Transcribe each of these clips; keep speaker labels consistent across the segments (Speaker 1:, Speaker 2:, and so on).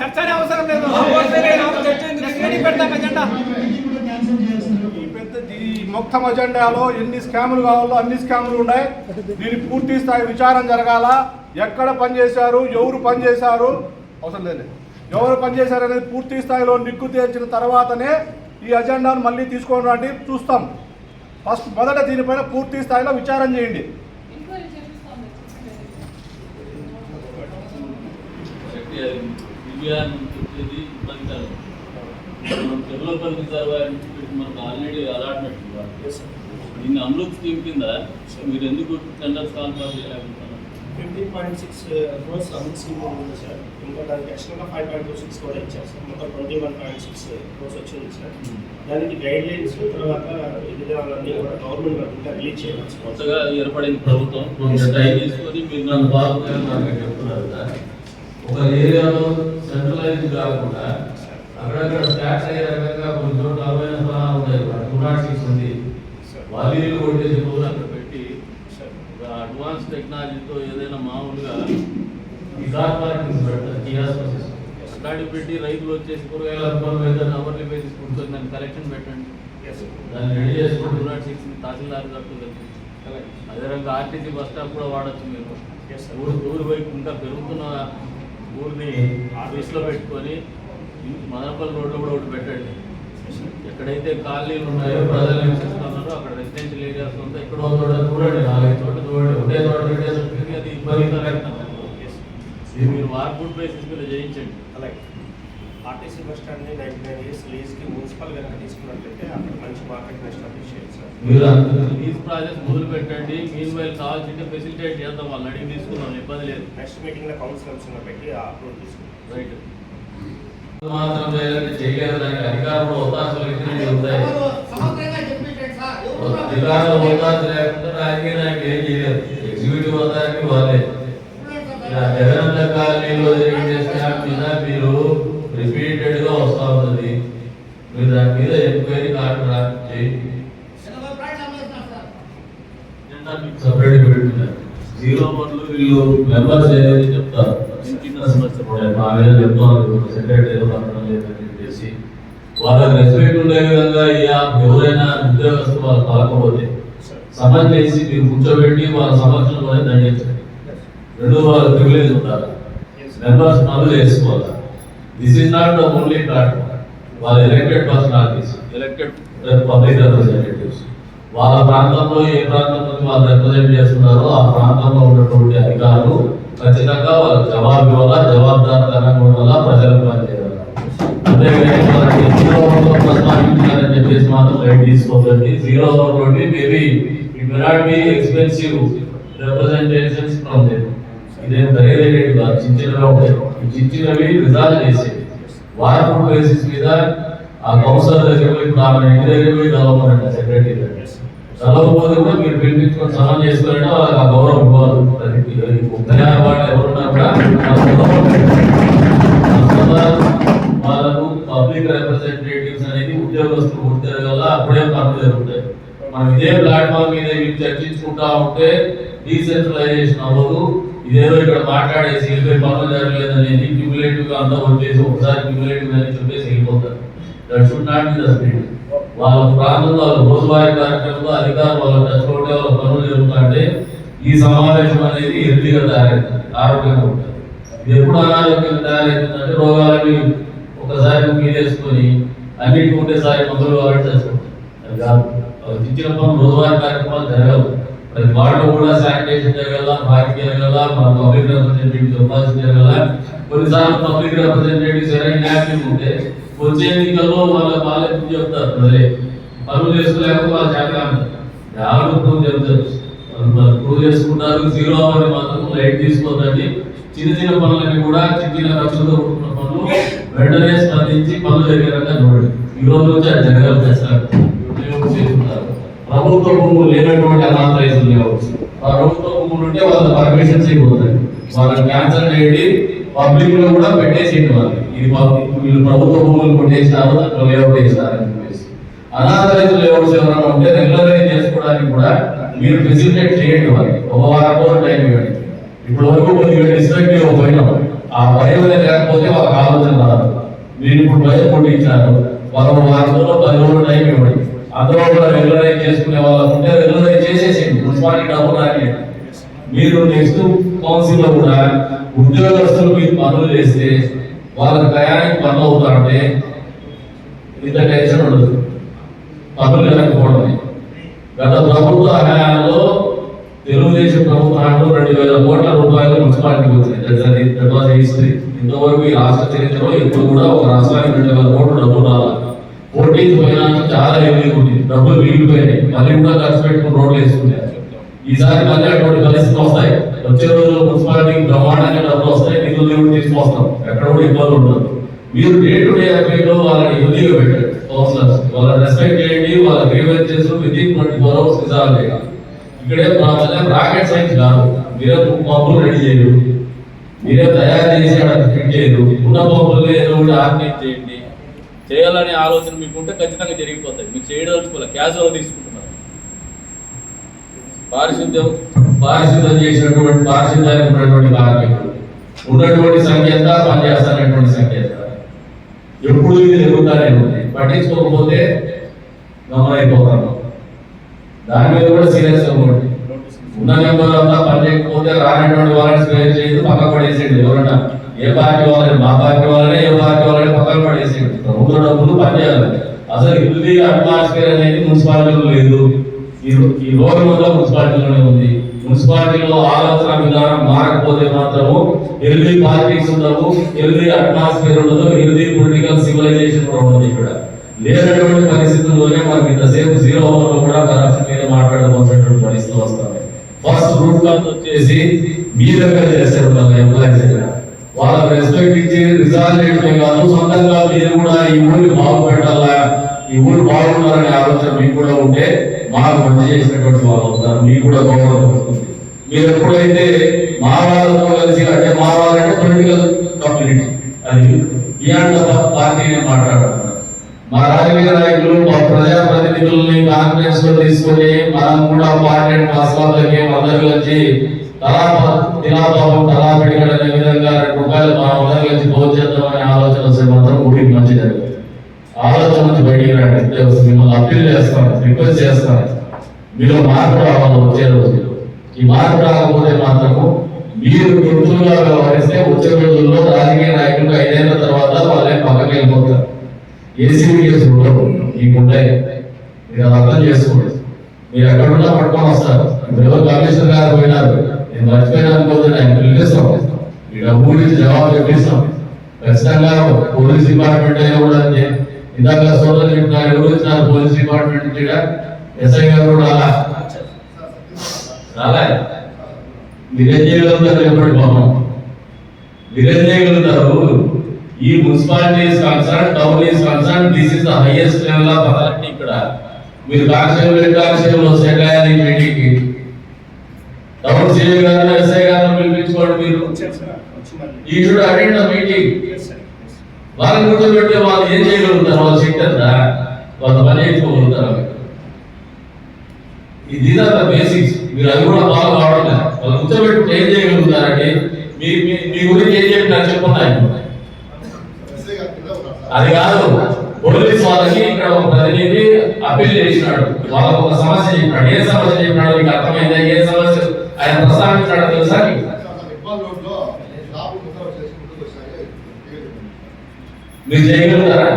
Speaker 1: చర్చనే అవసరం లేదు. పెడతాం
Speaker 2: మొత్తం అజెండాలో ఎన్ని స్కాములు కావాలో అన్ని స్కాములు ఉన్నాయి. దీని పూర్తి స్థాయి విచారం జరగాల. ఎక్కడ పనిచేశారు ఎవరు పనిచేశారు అవసరం లేదు. ఎవరు పనిచేశారు అనేది పూర్తి స్థాయిలో నిగ్గు తేల్చిన తర్వాతనే ఈ అజెండాను మళ్ళీ తీసుకొని రండి. చూస్తాం. ఫస్ట్ మొదట దీనిపైన పూర్తి స్థాయిలో విచారం చేయండి.
Speaker 3: ఎంక్వైరీ
Speaker 4: అది దివ్యాన్ని చెప్పేది ఇబ్బందికరం మనం డెవలపర్ రిజర్వ్ మనకు ఆల్రెడీ అలాట్మెంట్ దీన్ని అమృత్ స్కీమ్ కింద మీరు ఎందుకు టెండర్స్ కాన్ఫర్ చేయలేకపోతున్నారు?
Speaker 5: Fifteen point six crores amount scheme ఉంది సార్ ఇంకా దానికి extra five point two six కూడా ఇచ్చారు సార్ మొత్తం twenty one point six crores వచ్చింది సార్ దానికి గైడ్ లైన్స్ తర్వాత విధానాలన్నీ కూడా గవర్నమెంట్ ఇంకా రిలీజ్ చేయాలి
Speaker 4: కొత్తగా ఏర్పడిన ప్రభుత్వం. తీసుకొని మీరు నన్ను బాగుందని చెప్తున్నారు కదా. ఒక ఏరియాలో సెంట్రలైజ్ కాకుండా అక్కడక్కడ స్టార్ట్ అయ్యే రకంగా కొన్ని చోట్ల అరవైన స్థానాలు ఉన్నాయి టూ నాట్ సిక్స్ ఉంది. వాలీలు కొట్టేసి పెట్టి అడ్వాన్స్ టెక్నాలజీతో ఏదైనా మామూలుగా విజార్ పార్కింగ్ పెడతారు కియాస్ అట్లాంటివి పెట్టి రైతులు వచ్చేసి కూరగాయలు అమ్ముకొని వెళ్తారు అవర్లీ బేసిస్ కూర్చొని దాన్ని కలెక్షన్ పెట్టండి. దాన్ని రెడీ చేసుకుని టూ నాట్ సిక్స్ తహసీల్దార్ కట్టుకుంది అదే రకంగా ఆర్టీసీ బస్ స్టాప్ కూడా వాడచ్చు మీరు. ఊరు ఊరు వైపు ఇంకా పెరుగుతున్న ఊరిని ఆఫీస్లో పెట్టుకొని మదనపల్లి రోడ్లో కూడా ఒకటి పెట్టండి. ఎక్కడైతే కాలనీలు ఉన్నాయో ప్రజలు నివసిస్తున్నారో అక్కడ రెసిడెన్షియల్ ఏరియాస్ ఉంటే ఎక్కడో ఒక చోట చూడండి. నాలుగైదు చోట చూడండి. ఒకే చోట అది ఇబ్బందికరంగా మీరు వార్పుడ్ బేసిస్ మీద చేయించండి
Speaker 5: అలాగే ఆర్టీసీ బస్ స్టాండ్ని నైన్టీ నైన్ ఇయర్స్ లీజ్కి మున్సిపల్ కనుక తీసుకున్నట్లయితే అక్కడ మంచి మార్కెట్ ఎస్టాబ్లిష్ చేయాలి సార్.
Speaker 4: మీరు లీజ్ ప్రాజెక్ట్ మొదలు పెట్టండి. మీన్ వైల్ కావాల్సింటే ఫెసిలిటేట్ చేద్దాం. వాళ్ళని అడిగి తీసుకుందాం. ఇబ్బంది లేదు.
Speaker 5: నెక్స్ట్ మీటింగ్లో కౌన్సిలర్స్ పెట్టి ఆ అప్రూవ్ తీసుకుంటాం.
Speaker 4: రైట్ మాత్రం లేదంటే చేయలేదు దానికి అధికారులు అవకాశాలు ఉంటాయి. అవకాశం లేకుండా రాజకీయ నాయకులు ఏం చేయలేదు ఎగ్జిక్యూటివ్ అథారిటీ వాళ్ళే ఇలా జగనన్న కాలనీలో జరిగిన స్టాఫ్ మీద మీరు రిపీటెడ్గా వస్తా ఉంటుంది మీరు దాని మీద ఎంక్వైరీ కాంట్రాక్ట్ చేయండి
Speaker 6: ఎనభై ప్లాట్లు అమ్మేస్తున్నారు సార్
Speaker 4: సపరేట్ పెట్టున్నారు జీరో వన్లు వీళ్ళు మెంబర్స్ ఏదైతే చెప్తారు చిన్న సమస్య కూడా మా మీద చెప్తాను సెక్రటరీ ఏదో పక్కన లేదని చెప్పేసి వాళ్ళకి రెస్పెక్ట్ ఉండే విధంగా ఈ యాప్ ఎవరైనా ఉద్యోగస్తులు వాళ్ళు కాకపోతే సమన్ చేసి కూర్చోబెట్టి వాళ్ళ సమక్షంలోనే దండించండి రెండు వాళ్ళ ప్రివిలేజ్ ఉండాలి మెంబర్స్ పనులు చేసుకోవాలి this is not the only platform వాళ్ళ elected personalities elected public representatives వాళ్ళ ప్రాంతంలో ఏ ప్రాంతం నుంచి వాళ్ళు రిప్రజెంట్ చేస్తున్నారో ఆ ప్రాంతంలో ఉన్నటువంటి అధికారులు ఖచ్చితంగా వాళ్ళకి జవాబు ఇవ్వాలా జవాబుదారితనంగా ఉండాలా ప్రజలకు పనిచేయాలి వాళ్ళకి జీరో ఓవర్లో ప్రస్తావించాలని చెప్పేసి మాత్రం లైట్ తీసుకోకండి. Zero maybe it may not be expensive representations from them ఇదేం ఖరీదైనవి కాదు. చిన్న చిన్నగా ఉంటాయి ఈ చిన్న రిజాల్వ్ చేసేవి వారపు బేసిస్ మీద ఆ కౌన్సిలర్ దగ్గర పోయి ఇప్పుడు ఆమె ఇంటి దగ్గర పోయి కలవమనండి సెక్రటరీ దగ్గర కలవకపోతే కూడా మీరు పిలిపించుకొని సహాయం చేసుకోవాలంటే వాళ్ళకి ఆ గౌరవం ఇవ్వాలి. అది ముఖ్య వాళ్ళు ఎవరున్నా కూడా వాళ్ళకు పబ్లిక్ రిప్రజెంటేటివ్స్ అనేది ఉద్యోగస్తులు ఉంటారు అప్పుడే పనులు జరుగుతాయి. మనం ఇదే ప్లాట్ఫామ్ మీద ఇవి చర్చించుకుంటా ఉంటే డీసెంట్రలైజేషన్ అవ్వదు. ఇదేదో ఇక్కడ మాట్లాడేసి వెళ్ళిపోయి పనులు జరగలేదనేది క్యూములేటివ్గా అంతా వచ్చేసి ఒకసారి క్యూములేటివ్ అని చెప్పేసి వెళ్ళిపోతారు. That should not be the speed వాళ్ళ ప్రాంతంలో వాళ్ళ రోజువారీ కార్యక్రమంలో అధికారులు వాళ్ళ టచ్ ఉంటే వాళ్ళ పనులు జరుగుతుంటే ఈ సమావేశం అనేది ఎర్లీగా తయారవుతుంది ఆరోగ్యంగా ఉంటుంది. ఇది ఎప్పుడు అనారోగ్యంగా తయారవుతుందంటే రోగాలని ఒకసారి చేసుకొని అన్నిటి ఉంటే సారి మందులు వాళ్ళు చచ్చిపోతాయి అది కాదు. ఇచ్చిన పనులు రోజువారీ కార్యక్రమాలు జరగవు. ప్రతి వార్డు కూడా శానిటేషన్ జరగాల పార్క్ జరగాల మన పబ్లిక్ రిప్రజెంటేటివ్ చెప్పాల్సి జరగాల కొన్నిసార్లు పబ్లిక్ రిప్రజెంటేటివ్స్ ఎవరైనా యాక్టివ్ ఉంటే వచ్చే ఎన్నికల్లో వాళ్ళ వాళ్ళే చెప్తారు. ప్రజలే పనులు చేసుకోలేకపోతే వాళ్ళ శాఖ అంటారు చెప్తారు? ప్రూవ్ చేసుకుంటారు. జీరో అవ్వని మాత్రం లైట్ తీసుకోవద్దండి చిన్న చిన్న పనులన్నీ కూడా చిన్న చిన్న ఖర్చులతో కూడుకున్న పనులు వెంటనే స్పందించి పనులు దగ్గరంగా చూడండి. ఈ రోజు నుంచి అది జరగాలి సార్ ప్రభుత్వ భూములు లేనటువంటి అనాథ రైతులు ప్రభుత్వ భూములు ఉంటే వాళ్ళ పర్మిషన్స్ అయిపోతాయి వాళ్ళని క్యాన్సల్ చేయండి పబ్లిక్లో కూడా పెట్టేసేయండి వాళ్ళకి ఇది వీళ్ళు ప్రభుత్వ భూములు కొట్టేసినారు దాంట్లో లేఅవుట్ వేసినారు చెప్పేసి. అనాథ రైతులు లేఅవుట్స్ ఎవరైనా ఉంటే రెగ్యులరైజ్ చేసుకోవడానికి కూడా మీరు ఫెసిలిటేట్ చేయండి వాళ్ళకి ఒక వారం రోజులు టైం ఇవ్వండి. ఇప్పుడు వరకు కొద్దిగా డిస్ట్రక్టివ్ పోయినాం ఆ భయం అనేది లేకపోతే వాళ్ళకి ఆలోచన రాదు. మీరు ఇప్పుడు భయం కొట్టించారు వాళ్ళు వారం రోజులు పది రోజులు టైం ఇవ్వండి. అందులో కూడా రెగ్యులరైజ్ చేసుకునే వాళ్ళు ఉంటే రెగ్యులరైజ్ చేసేసేయండి. మున్సిపాలిటీ డబ్బు రాని మీరు నెక్స్ట్ కౌన్సిల్లో కూడా ఉద్యోగస్తులు మీరు పనులు చేస్తే వాళ్ళ టయానికి పనులు అవుతారంటే ఇంత టెన్షన్ ఉండదు. పనులు లేకపోవడం గత ప్రభుత్వ హయాంలో తెలుగుదేశం ప్రభుత్వ రెండు వేల కోట్ల రూపాయలు మున్సిపాలిటీకి వచ్చినాయి. దట్ వాజ్ హిస్టరీ ఇంతవరకు ఈ రాష్ట్ర చరిత్రలో ఇప్పుడు కూడా ఒక రాష్ట్రానికి రెండు వేల కోట్ల డబ్బులు రావాలి ఫోర్టీన్త్ ఫైనాన్స్ చాలా ఇబ్బంది ఉంది డబ్బులు మిగిలిపోయినాయి. మళ్ళీ కూడా ఖర్చు పెట్టుకుని రోడ్లు వేసుకున్నారు. ఈసారి మళ్ళీ అటువంటి పరిస్థితులు వస్తాయి. వచ్చే రోజుల్లో మున్సిపాలిటీకి బ్రహ్మాండంగా డబ్బులు వస్తాయి. నిధులు దేవుడు తీసుకొస్తాం. ఎక్కడ కూడా ఇబ్బంది ఉండదు మీరు డే టు డే అఫైర్లో వాళ్ళని హెల్దీగా పెట్టారు. కౌన్సిలర్స్ వాళ్ళని రెస్పెక్ట్ చేయండి. వాళ్ళ grievances within twenty four hours resolve చేయాలి ఇక్కడే ప్రాబ్లం రాకెట్ సైన్స్ కాదు. మీరే పంపులు రెడీ చేయరు. మీరే తయారు చేసి అక్కడ ఫిట్ చేయరు. ఉన్న పంపులు ఏదో ఒకటి ఆర్గనైజ్ చేయండి. చేయాలనే ఆలోచన మీకు ఉంటే ఖచ్చితంగా జరిగిపోతాయి. మీరు చేయదలుచుకోవాలి క్యాజువల్ తీసుకుంటున్నారు. పారిశుద్ధ్యం పారిశుద్ధ్యం చేసినటువంటి పారిశుద్ధ్యానికి ఉన్నటువంటి కార్మికులు. ఉన్నటువంటి సంఖ్య ఎంత పనిచేస్తున్నటువంటి సంఖ్య ఎంత ఎప్పుడు ఇది జరుగుతానే ఉంది. పట్టించుకోకపోతే గమనైపోతాను దాని మీద కూడా సీరియస్ అవ్వండి ఉన్న నెంబర్ అంతా పని చేయకపోతే రానటువంటి వాళ్ళని చేయదు పక్క పడేసేయండి ఎవరన్నా. ఏ పార్టీ వాళ్ళని మా పార్టీ వాళ్ళని ఏ పార్టీ వాళ్ళని పక్కన పడేసి ప్రభుత్వ డబ్బులు పనిచేయాలి. అసలు హెల్దీ అట్మాస్ఫియర్ అనేది మున్సిపాలిటీలో లేదు. ఈ రోడ్డు కూడా మున్సిపాలిటీలోనే ఉంది. మున్సిపాలిటీలో ఆలోచన విధానం మారకపోతే మాత్రము హెల్దీ పాలిటిక్స్ ఉండవు హెల్దీ అట్మాస్ఫియర్ ఉండదు హెల్దీ పొలిటికల్ సివిలైజేషన్ కూడా ఉండదు ఇక్కడ. లేనటువంటి పరిస్థితుల్లోనే మనకి ఇంతసేపు జీరో ఓవర్లో కూడా కరప్షన్ మీద మాట్లాడవలసినటువంటి పరిస్థితులు వస్తాయి. ఫస్ట్ రూట్ కాల్ వచ్చేసి మీ దగ్గర చేస్తారు వాళ్ళ ఎంప్లాయీస్ దగ్గర. వాళ్ళకి రెస్పెక్ట్ ఇచ్చి రిజాల్వ్ చేయడమే కాదు సొంతంగా మీరు కూడా ఈ ఊరిని బాగుపెట్టాలా ఈ ఊరు బాగుండాలనే ఆలోచన మీకు కూడా ఉంటే మాకు మంచి చేసినటువంటి వాళ్ళు అవుతారు మీకు కూడా గౌరవం వస్తుంది. మీరు ఎప్పుడైతే మా వాళ్ళతో కలిసి అంటే మా వాళ్ళంటే పొలిటికల్ కమ్యూనిటీ అది బియాండ్ పార్టీని మాట్లాడుతున్నారు మా రాజకీయ నాయకులు మా ప్రజాప్రతినిధుల్ని కాన్ఫరెన్స్లో తీసుకొని మనం కూడా పార్టీ మసాలకి అందరి వచ్చి తలా తిలాపాపం తలా పెడిగడ అనే విధంగా రెండు రూపాయలు మా అందరి వచ్చి భోజనం చేద్దామనే ఆలోచన వస్తే మాత్రం ఊరికి మంచి జరుగుతుంది ఆలోచన నుంచి బయటికి రండి. మిమ్మల్ని అప్పీల్ చేస్తాను రిక్వెస్ట్ చేస్తాను. మీరు మార్పు రావాలి వచ్చే రోజు ఈ మార్పు రాకపోతే మాత్రము మీరు గుర్తుగా వ్యవహరిస్తే వచ్చే రోజుల్లో రాజకీయ నాయకులు ఐదేళ్ళ తర్వాత వాళ్ళే పక్కకి వెళ్ళిపోతారు. ఏసీ కేసులు ఉండవు మీకుంటాయి మీరు అర్థం చేసుకోండి. మీరు ఎక్కడున్నా పట్టుకొని వస్తారు. ఇప్పుడు ఎవరు కమిషనర్ గారు పోయినారు. నేను మర్చిపోయినా అనుకోదు ఆయన పిలిపిస్తాం ఈ డబ్బు గురించి జవాబు చెప్పిస్తాం ఖచ్చితంగా పోలీస్ డిపార్ట్మెంట్ అయినా కూడా ఇందాక సోదరులు చెప్పినారు ఎవరు వచ్చినారు పోలీస్ డిపార్ట్మెంట్ నుంచి ఎస్ఐ గారు కూడా రాలా రాలే మీరేం చేయగలుగుతారు చెప్పండి పాపం మీరేం చేయగలుగుతారు ఈ municipality is concern town is concern this is the highest level of authority ఇక్కడ. మీరు కానిస్టేబుల్ హెడ్ సెట్ అయ్యాలి మీటింగ్ కి టౌన్ సీఏ గారు ఎస్ఐ గారు పిలిపించుకోండి మీరు. He should attend the meeting.
Speaker 5: Yes,
Speaker 4: వాళ్ళని కూర్చోబెడితే వాళ్ళు ఏం చేయగలుగుతారు? వాళ్ళు శక్తంగా వాళ్ళ పని చేసుకోగలుగుతారు? ఇది ఆర్ ద బేసిక్స్. మీరు అది కూడా బాగా కావడం వాళ్ళు కూర్చోబెట్టి ఏం చేయగలుగుతారండి మీ మీ- గురించి ఏం చెప్పినారు చెప్పండి ఆయన. అది కాదు. పోలీస్ వాళ్ళకి ఇక్కడ ఒక ప్రతినిధి అప్పీల్ చేసినాడు. వాళ్ళకు ఒక సమస్య చెప్పినాడు. ఏ సమస్య చెప్పినాడు మీకు అర్థమైందా? ఏ సమస్య? ఆయన ప్రస్తావించాడో తెలుసా నీకు? మీరు చేయగలుగుతారా?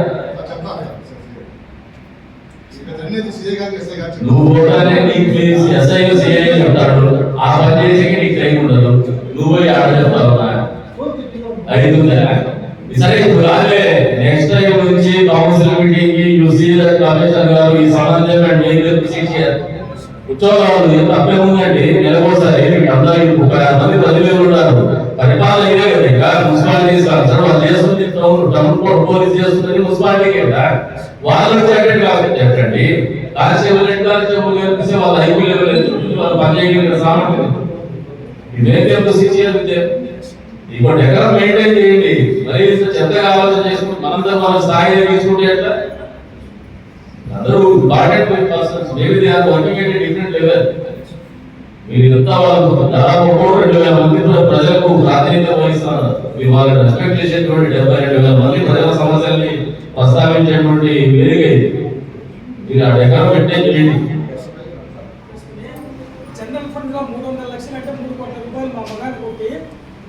Speaker 4: నువ్వు పోతానే నీకు మీ ఎస్ఐ సిఐ చెప్తాడు ఆ పని చేసేకి నీకు టైం ఉండదు. నువ్వు పోయి ఆడ చెప్తావు అవుతుందా సరే ఇప్పుడు కాదులే. నెక్స్ట్ టైం నుంచి కౌన్సిల్ మీటింగ్కి యూసీ కమిషనర్ గారు ఈ సంబంధం ఉద్యోగాలు ఎంత అప్పుడే ఉందండి నెలకోసారి మీకు అందరూ ముప్పై ఆరు మంది పదివేలు ఉన్నారు. పరిపాలన ఇదే కదా ఇక? మున్సిపాలిటీ కాదు వాళ్ళు చేస్తుంది టౌన్ పోలీస్ చేస్తుంది మున్సిపాలిటీ కదా వాళ్ళు సెక్రటరీ కాబట్టి చెప్పండి. కానిస్టేబుల్ హెడ్ కానిస్టేబుల్ కనిపిస్తే వాళ్ళ ఐపీ లెవెల్ వాళ్ళు పనిచేయగలిగిన సామర్థ్యం ఇదే సిచ్యువేషన్ ఇంకోటి ఎక్కడ మెయింటైన్ చేయండి. మరి ఇంత చెత్తగా ఆలోచన చేసుకుంటే మనంతా మన స్థాయి తీసుకుంటే ఎట్లా? అందరూ important persons maybe they are working at different level మీరు ఇంత వాళ్ళకు దాదాపు మూడు రెండు వేల మంది ప్రజలకు ప్రాతినిధ్యం వహిస్తున్నారు. మీరు వాళ్ళని రెస్పెక్ట్ చేసేటువంటి డెబ్బై రెండు వేల మంది ప్రజల సమస్యల్ని ప్రస్తావించేటువంటి వేదిక ఇది మీరు ఆ ఎక్కడ పెట్టే చేయండి
Speaker 1: జనరల్ ఫండ్లో మూడు వందల లక్షలు అంటే మూడు కోట్ల రూపాయలు మా మగానికి కొట్టి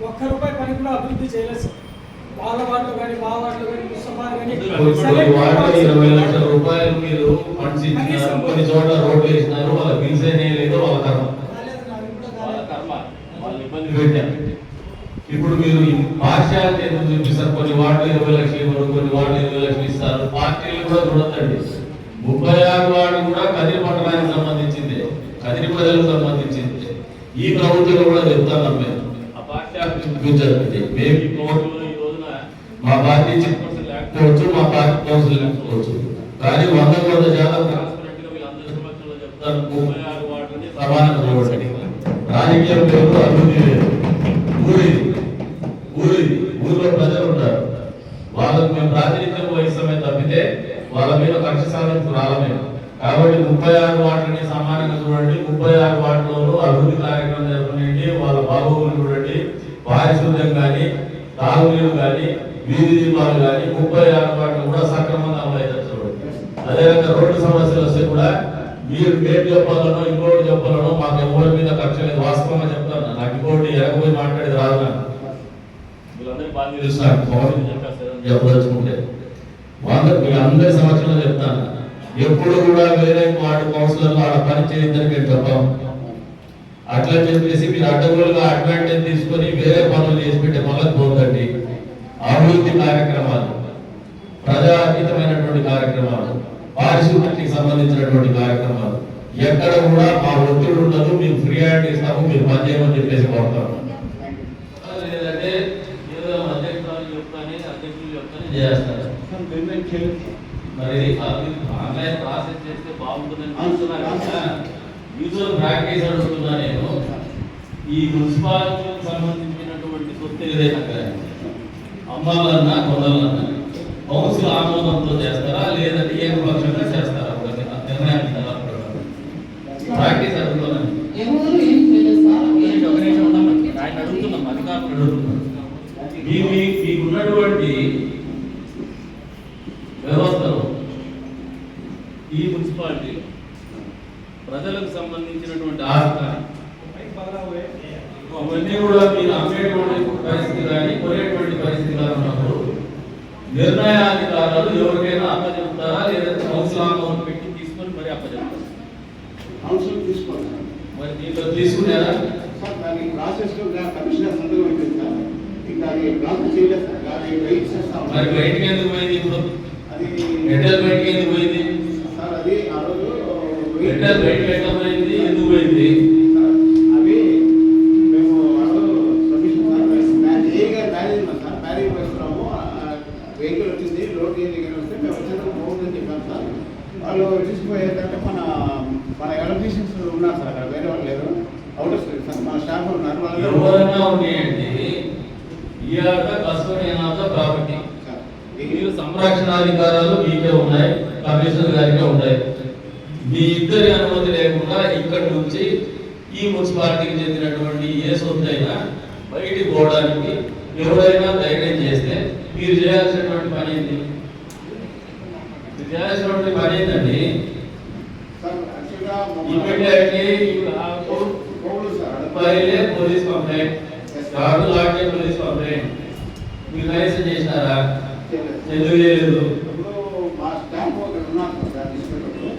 Speaker 1: ఒక్క రూపాయి పని కూడా అభివృద్ధి చేయలేదు సార్. వాళ్ళ వాటిలో కానీ మా వాటిలో కానీ ముస్తఫా కానీ
Speaker 4: ఇరవై లక్షల రూపాయలు మీరు ఫండ్స్ ఇచ్చినారు కొన్ని చోట్ల రోడ్లు వేసినారు వాళ్ళ బిల్స్ లేదు వాళ్ళ కర్మ వాళ్ళ కర్మ పెట్టారు ఇప్పుడు మీరు పార్షాలిటీ ఎందుకు చూపిస్తారు కొన్ని వార్డులు ఇరవై లక్షలు ఇవ్వరు కొన్ని వార్డులు ఇరవై లక్షలు ఇస్తారు. పార్టీలు కూడా చూడొద్దండి ముప్పై ఆరు వార్డు కూడా కదిరి పట్టణానికి సంబంధించింది. కదిరి ప్రజలకు సంబంధించింది. ఈ ప్రభుత్వం కూడా చెప్తాను మేము ఆ పార్టీ చూపించండి మేము ఈ రోజున మా పార్టీ చెప్పాల్సి లేకపోవచ్చు మా పార్టీ కౌన్సిల్ లేకపోవచ్చు. కానీ వంద వంద శాతం సమానంగా చూడండి. రాజకీయం లేదు అభివృద్ధి లేదు. ఊరి ఊరి ఊరిలో ప్రజలు ఉంటారు. వాళ్ళకు మేము ప్రాతినిధ్యం వహిస్తామే తప్పితే వాళ్ళ మీద కక్ష సాధింపు రాలమే. కాబట్టి ముప్పై ఆరు వాటిని సమానంగా చూడండి. ముప్పై ఆరు వాటిలో అభివృద్ధి కార్యక్రమం జరపండి వాళ్ళ బాగోగులు చూడండి. పారిశుద్ధ్యం కానీ తాగునీరు కానీ వీధి దీపాలు కానీ ముప్పై ఆరు వాటిని కూడా సక్రమంగా అమలవుతారు చూడండి. అదేవిధంగా రోడ్డు సమస్యలు వస్తే కూడా మీరు పేరు చెప్పాలనో ఇంకోటి చెప్పాలనో మాకు ఎవరి మీద కక్ష లేదు వాస్తవంగా చెప్తాను నాకు ఇంకోటి ఎరగపోయి మాట్లాడేది రాదు నాకు వీళ్ళందరికీ బాగా నాకు పవన్ చెప్పదలుచుకుంటే వాళ్ళ మీ అందరి సమక్షంలో చెప్తాను. ఎప్పుడు కూడా వేరే వాడు కౌన్సిలర్లు ఆడ పని చేయొద్దని మేము చెప్పాం అట్లా చెప్పేసి మీరు అడ్డగోలుగా అడ్వాంటేజ్ తీసుకొని వేరే పనులు చేసి పెట్టే మొదలు పోతండి అభివృద్ధి కార్యక్రమాలు ప్రజాతీతమైనటువంటి కార్యక్రమాలు పారిశుద్ధ్యానికి సంబంధించినటువంటి కార్యక్రమాలు. ఎక్కడ కూడా మా ఒత్తిడి ఉండదు మేము ఫ్రీ హ్యాండ్ ఇస్తాము మీరు పని చేయమని చెప్పేసి కోరుతాము లేదంటే ఏదో అధ్యక్షులు చెప్తానే అధ్యక్షులు చెప్తానే చేస్తారు. మరి ఆన్లైన్ ప్రాసెస్ చేస్తే బాగుంటుందని యూజువల్ ప్రాక్టీస్ అడుగుతున్నా నేను. ఈ మున్సిపాలిటీకి సంబంధించినటువంటి సొత్తు ఏదైనా కానీ అమ్మాలన్నా కొనాలన్నా కౌన్సిల్ ఆమోదంతో చేస్తారా? లేదంటే ఏకపక్షంగా చేస్తారా? ఒక నిర్ణయానికి ఎలా ప్రకారం? ప్రాక్టీస్ అడుగుతున్నాను
Speaker 3: ఎవరు ఏం చేయలేదు సార్
Speaker 4: ఏంటి ఒక నిమిషం ఉండమ్మా. ఆయన అడుగుతున్నాం అధికారులు అడుగుతున్నాం మీ మీ మీకున్నటువంటి వ్యవస్థలో ఈ మున్సిపాలిటీలో ప్రజలకు సంబంధించినటువంటి ఆస్తి అవన్నీ కూడా మీరు అమ్మేటువంటి పరిస్థితి కానీ కొనేటువంటి పరిస్థితి కానీ ఉన్నప్పుడు నిర్ణయాధికారులు ఎవరికైనా అప్పచెప్తారా లేదంటే కౌన్సిల్ ఆమోదం పెట్టి తీసుకొని మరి అప్పచెప్తారా
Speaker 7: కౌన్సిల్ తీసుకోండి
Speaker 4: మరి దీంట్లో తీసుకున్నారా
Speaker 7: సార్ దాని ప్రాసెస్లో కమిషనర్ సంతకం అయిపోయింది సార్ ఇంకా అది ప్రాసెస్ చేయలేదు సార్ అది వెయిట్ చేస్తాం
Speaker 4: మరి బయటికి ఎందుకు పోయింది ఇప్పుడు?
Speaker 7: అది
Speaker 4: బయటికి ఎందుకు పోయింది?
Speaker 7: సార్ అది ఆ రోజు
Speaker 4: ఎడ్డల్ బయటికి ఎట్లా పోయింది? ఎందుకు పోయింది
Speaker 7: సార్, అవి మేము ఆ రోజు సబ్మిషన్ సార్ మ్యారేజ్ ఏ గారు మ్యారేజ్ ఉన్నా సార్ మ్యారేజ్ వేస్తున్నాము ఆ, వచ్చింది లోడ్ దగ్గర వస్తే మేము వచ్చేందుకు బాగుందని చెప్పాం సార్ వాళ్ళు తీసుకుపోయేదంటే మన మన ఎలక్ట్రీషియన్స్ ఉన్నారు సార్ అక్కడ వేరే వాళ్ళు లేరు అవుటర్ సార్ మన స్టాఫ్ ఉన్నారు వాళ్ళు
Speaker 4: ఎవరైనా ఉన్నాయండి ఆట కష్టమైన ప్రాపర్టీ మీరు సంరక్షణాధికారాలు మీకే ఉన్నాయి కమిషనర్ గారికే ఉన్నాయి. మీ ఇద్దరి అనుమతి లేకుండా ఇక్కడి నుంచి ఈ మున్సిపాలిటీకి చెందినటువంటి ఏ సొత్తైనా బయటికి పోవడానికి ఎవరైనా ధైర్యం చేస్తే మీరు చేయాల్సినటువంటి పని ఏంటి? మీరు చేయాల్సినటువంటి పని ఏంటండి? ఫైల్ పోలీస్ కంప్లైంట్ కారు లాగే పోలీస్ కంప్లైంట్ ఎందుకు చేయలేదు?
Speaker 7: మా స్టాఫ్ ఒకరు ఉన్నారు సార్ తీసుకున్నప్పుడు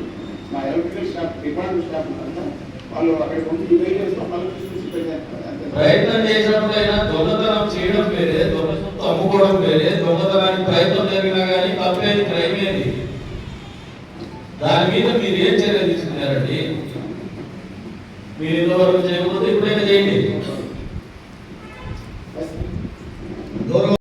Speaker 7: మా ఎలక్ట్రికల్ స్టాఫ్ డిపార్ట్మెంట్ స్టాఫ్ ఉన్నారు సార్ వాళ్ళు అక్కడికి వచ్చి ఇవే చేస్తాం మళ్ళీ తీసుకొచ్చి పెట్టారు.
Speaker 4: ప్రయత్నం చేసినప్పుడైనా దొంగతనం చేయడం వేరే దొంగ సొత్తు అమ్ముకోవడం వేరే దొంగతనానికి ప్రయత్నం జరిగినా కానీ తప్పేది క్రైమ్ ఏది? దాని మీద